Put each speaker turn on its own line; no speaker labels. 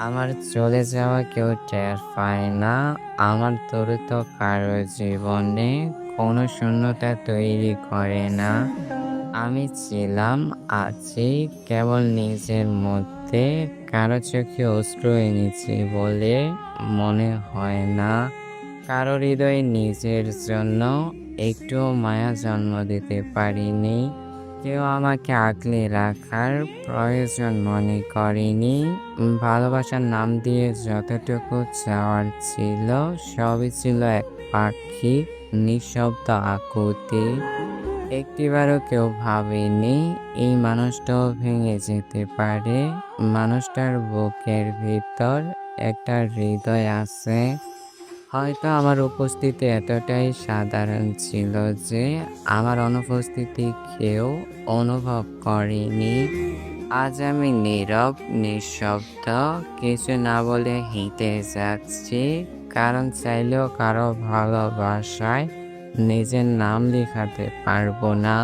আমার চলে যাওয়া কেউ টের পায় না। আমার দ্রুত কারও জীবনে কোনো শূন্যতা তৈরি করে না। আমি ছিলাম, আছি, কেবল নিজের মধ্যে। কারও চোখে অশ্রু এনেছি বলে মনে হয় না। কারও হৃদয়ে নিজের জন্য একটুও মায়া জন্ম দিতে পারিনি। কেউ আমাকে আগলে রাখার প্রয়োজন মনে করেনি। ভালোবাসার নাম দিয়ে যতটুকু চাওয়ার ছিল, সবই ছিল এক পাখি, নিঃশব্দ আকুতি। একটিবারও কেউ ভাবেনি এই মানুষটাও ভেঙে যেতে পারে। মানুষটার বুকের ভিতর একটা হৃদয় আছে। হয়তো আমার উপস্থিতি এতটাই সাধারণ ছিল যে আমার অনুপস্থিতি কেউ অনুভব করেনি। আজ আমি নীরব, নিঃশব্দ, কিছু না বলে হেঁটে যাচ্ছি, কারণ চাইলেও কারও ভালোবাসায় নিজের নাম লেখাতে পারব না।